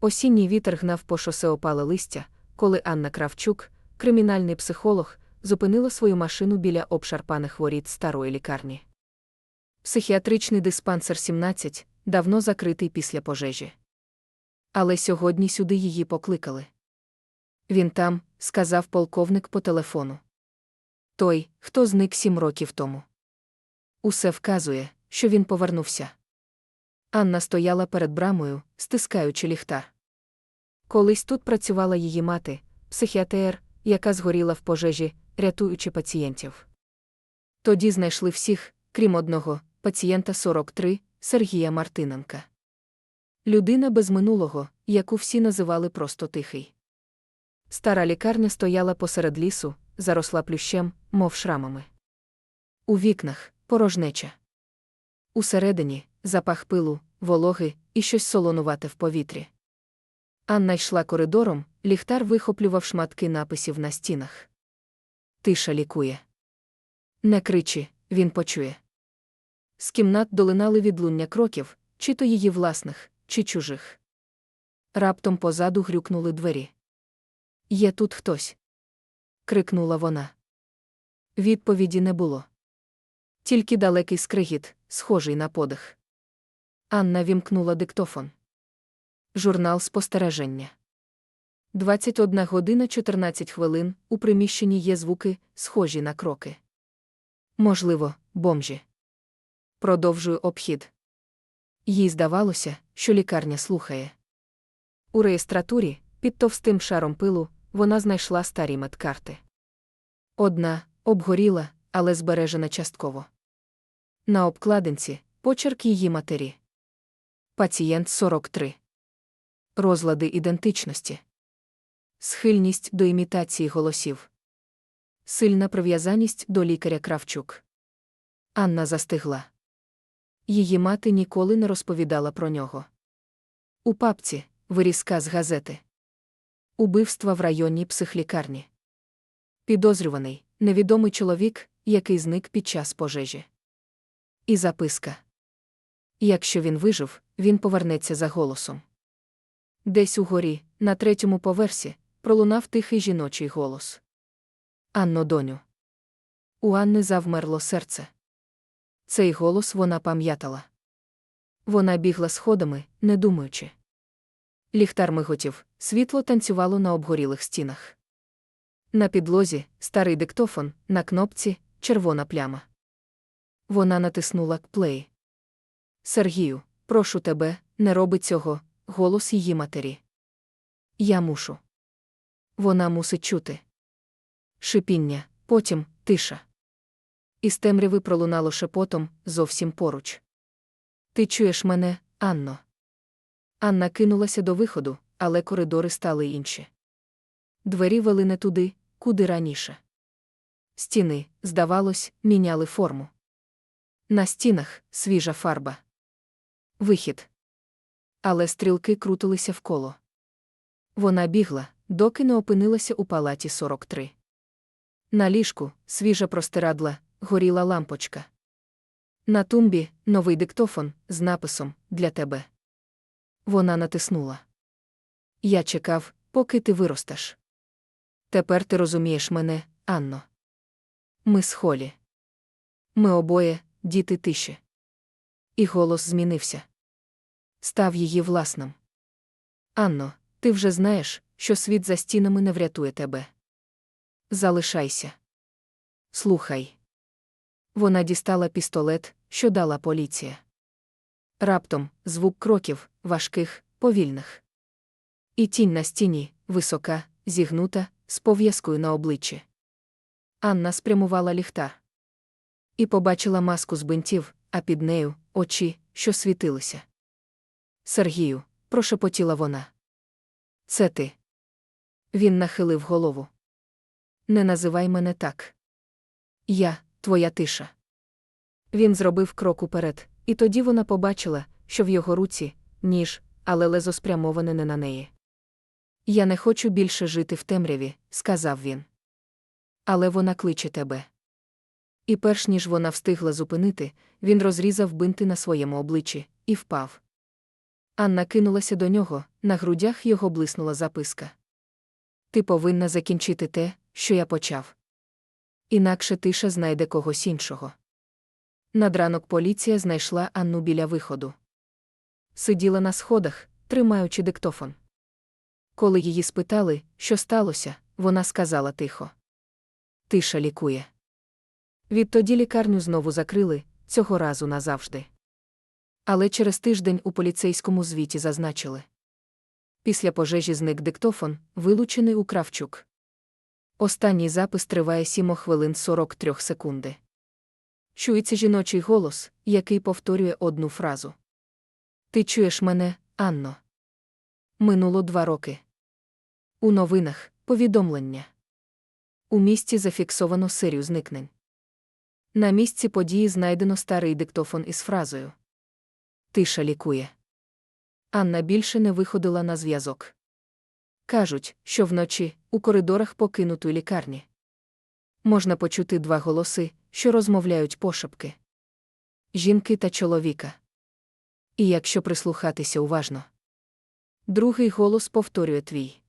Осінній вітер гнав по шосе опале листя, коли Анна Кравчук, кримінальний психолог, зупинила свою машину біля обшарпаних воріт старої лікарні. Психіатричний диспансер 17 давно закритий після пожежі. Але сьогодні сюди її покликали. Він там, сказав полковник по телефону. Той, хто зник сім років тому. Усе вказує, що він повернувся. Анна стояла перед брамою, стискаючи ліхтар. Колись тут працювала її мати, психіатр, яка згоріла в пожежі, рятуючи пацієнтів. Тоді знайшли всіх, крім одного, пацієнта 43, Сергія Мартиненка. Людина без минулого, яку всі називали просто тихий. Стара лікарня стояла посеред лісу, заросла плющем, мов шрамами. У вікнах порожнеча. Усередині запах пилу, вологи і щось солонувате в повітрі. Анна йшла коридором, ліхтар вихоплював шматки написів на стінах. Тиша лікує. Не кричи, він почує. З кімнат долинали відлуння кроків, чи то її власних, чи чужих. Раптом позаду грюкнули двері. Є тут хтось. крикнула вона. Відповіді не було. Тільки далекий скригіт, схожий на подих. Анна вімкнула диктофон. Журнал спостереження. 21 година 14 хвилин у приміщенні є звуки, схожі на кроки. Можливо, бомжі. Продовжую обхід. Їй здавалося, що лікарня слухає. У реєстратурі, під товстим шаром пилу, вона знайшла старі медкарти. Одна обгоріла, але збережена частково. На обкладинці почерк її матері. Пацієнт 43. Розлади ідентичності. Схильність до імітації голосів. Сильна прив'язаність до лікаря Кравчук. Анна застигла. Її мати ніколи не розповідала про нього. У папці вирізка з газети. Убивства в районній психлікарні. Підозрюваний, невідомий чоловік, який зник під час пожежі. І записка. Якщо він вижив, він повернеться за голосом. Десь угорі, на третьому поверсі, пролунав тихий жіночий голос. Анно, доню. У Анни завмерло серце. Цей голос вона пам'ятала. Вона бігла сходами, не думаючи. Ліхтар миготів, світло танцювало на обгорілих стінах. На підлозі старий диктофон, на кнопці червона пляма. Вона натиснула плей. Сергію, прошу тебе, не роби цього, голос її матері. Я мушу. Вона мусить чути. Шипіння, потім тиша. Із темряви пролунало шепотом зовсім поруч. Ти чуєш мене, Анно? Анна кинулася до виходу, але коридори стали інші. Двері вели не туди, куди раніше. Стіни, здавалось, міняли форму. На стінах свіжа фарба. Вихід. Але стрілки крутилися вколо. Вона бігла, доки не опинилася у палаті 43. На ліжку, свіжа простирадла, горіла лампочка. На тумбі новий диктофон з написом Для тебе. Вона натиснула. Я чекав, поки ти виростеш. Тепер ти розумієш мене, Анно. Ми з Холі. Ми обоє, діти тиші. І голос змінився. Став її власним. Анно, ти вже знаєш, що світ за стінами не врятує тебе. Залишайся. Слухай. Вона дістала пістолет, що дала поліція. Раптом звук кроків, важких, повільних. І тінь на стіні, висока, зігнута, з пов'язкою на обличчі. Анна спрямувала ліхтар. І побачила маску з бинтів, а під нею очі, що світилися. Сергію, прошепотіла вона. Це ти. Він нахилив голову. Не називай мене так. Я, твоя тиша. Він зробив крок уперед, і тоді вона побачила, що в його руці ніж, але лезо спрямоване не на неї. Я не хочу більше жити в темряві, сказав він. Але вона кличе тебе. І перш ніж вона встигла зупинити, він розрізав бинти на своєму обличчі і впав. Анна кинулася до нього, на грудях його блиснула записка. Ти повинна закінчити те, що я почав. Інакше тиша знайде когось іншого. Над ранок поліція знайшла Анну біля виходу. Сиділа на сходах, тримаючи диктофон. Коли її спитали, що сталося, вона сказала тихо. Тиша лікує. Відтоді лікарню знову закрили, цього разу назавжди. Але через тиждень у поліцейському звіті зазначили. Після пожежі зник диктофон, вилучений у Кравчук. Останній запис триває 7 хвилин 43 секунди. Чується жіночий голос, який повторює одну фразу. Ти чуєш мене, Анно? Минуло два роки. У новинах повідомлення. У місті зафіксовано серію зникнень. На місці події знайдено старий диктофон із фразою. Тиша лікує. Анна більше не виходила на зв'язок. Кажуть, що вночі, у коридорах покинутої лікарні, можна почути два голоси, що розмовляють пошепки жінки та чоловіка. І якщо прислухатися уважно, другий голос повторює твій.